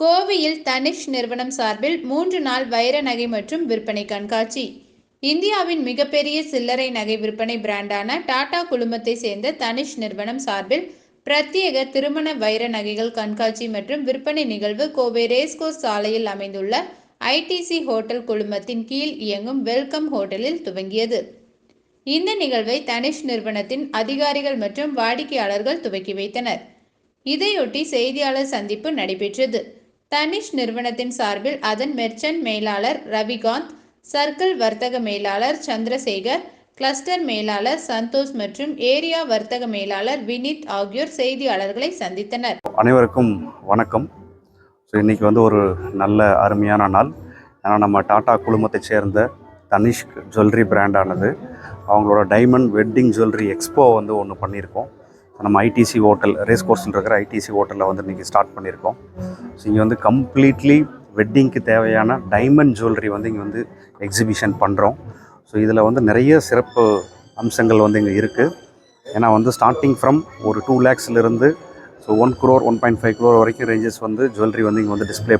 கோவையில் தனிஷ் நிறுவனம் சார்பில் மூன்று நாள் வைர நகை மற்றும் விற்பனை கண்காட்சி. இந்தியாவின் மிகப்பெரிய சில்லறை நகை விற்பனை பிராண்டான டாடா குழுமத்தை சேர்ந்த தனிஷ் நிறுவனம் சார்பில் பிரத்யேக திருமண வைர நகைகள் கண்காட்சி மற்றும் விற்பனை நிகழ்வு கோவை ரேஸ்கோஸ் சாலையில் அமைந்துள்ள ஐடிசி ஹோட்டல் குழுமத்தின் கீழ் இயங்கும் வெல்கம் ஹோட்டலில் துவங்கியது. இந்த நிகழ்வை தனிஷ் நிறுவனத்தின் அதிகாரிகள் மற்றும் வாடிக்கையாளர்கள் துவக்கி வைத்தனர். இதையொட்டி செய்தியாளர் சந்திப்பு நடைபெற்றது. தனிஷ் நிறுவனத்தின் சார்பில் அதன் மெர்ச்சன்ட் மேலாளர் ரவிகாந்த் சர்க்கிள் வர்த்தக மேலாளர் சந்திரசேகர் கிளஸ்டர் மேலாளர் சந்தோஷ் மற்றும் ஏரியா வர்த்தக மேலாளர் வினித் ஆகியோர் செய்தியாளர்களை சந்தித்தனர். அனைவருக்கும் வணக்கம். ஸோ இன்றைக்கி வந்து ஒரு நல்ல அருமையான நாள். ஏன்னா நம்ம டாடா குழுமத்தை சேர்ந்த தனிஷ்க் ஜுவல்லரி பிராண்டானது அவங்களோட டைமண்ட் வெட்டிங் ஜுவல்லரி எக்ஸ்போ வந்து ஒன்று பண்ணியிருக்கோம். நம்ம ஐடிசி ஹோட்டல் ரேஸ் கோர்ஸில் இருக்கிற ஐடிசி ஹோட்டலில் வந்து இன்றைக்கி ஸ்டார்ட் பண்ணியிருக்கோம். ஸோ இங்கே வந்து கம்ப்ளீட்லி வெட்டிங்க்கு தேவையான டைமண்ட் ஜுவல்லரி வந்து இங்கே வந்து எக்ஸிபிஷன் பண்ணுறோம் ஸோ இதில் வந்து நிறைய சிறப்பு அம்சங்கள் வந்து இங்கே இருக்குது ஏன்னா வந்து ஸ்டார்டிங் ஃப்ரம் ஒரு two லேக்ஸ்லேருந்து so one crore one point five crore வரைக்கும் ரேஞ்சஸ் வந்து ஜுவல்லரி வந்து இங்கே வந்து டிஸ்ப்ளே